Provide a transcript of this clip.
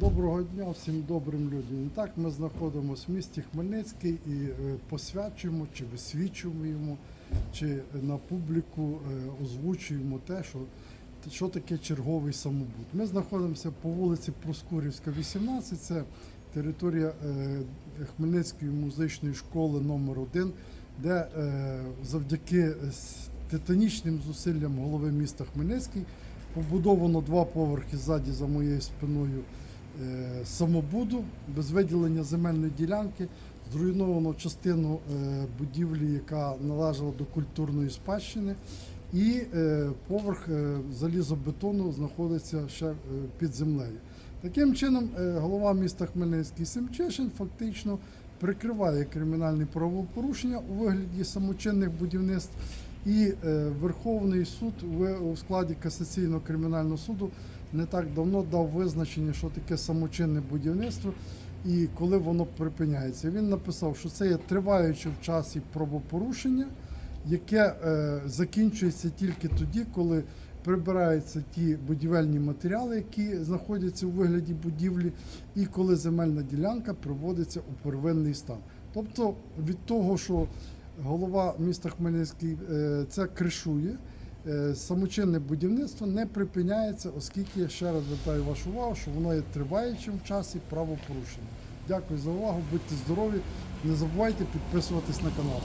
Доброго дня всім добрим людям. Так ми знаходимося в місті Хмельницький і е, посвячуємо чи висвічуємо, чи на публіку е, озвучуємо те, що, що таке черговий самобут. Ми знаходимося по вулиці Проскурівська, 18. Це територія е, Хмельницької музичної школи номер 1 де завдяки титанічним зусиллям голови міста Хмельницький побудовано два поверхи ззаді за моєю спиною самобуду без виділення земельної ділянки. Зруйновано частину е, будівлі, яка належала до культурної спадщини, і е, поверх е, залізобетону знаходиться ще е, під землею. Таким чином, е, голова міста Хмельницький Семчишин фактично прикриває кримінальні правопорушення у вигляді самочинних будівництв. І е, Верховний суд у складі касаційного кримінального суду не так давно дав визначення, що таке самочинне будівництво і коли воно припиняється. Він написав, що це є триваюче в часі правопорушення, яке е, закінчується тільки тоді, коли прибираються ті будівельні матеріали, які знаходяться у вигляді будівлі, і коли земельна ділянка приводиться у первинний стан. Тобто від того, що голова міста Хмельницький е, це кришує. е, Самочинне будівництво не припиняється, оскільки ще раз звертаю вашу увагу, що воно є триваючим в часі правопорушення. Дякую за увагу, будьте здорові, не забувайте підписуватись на канал.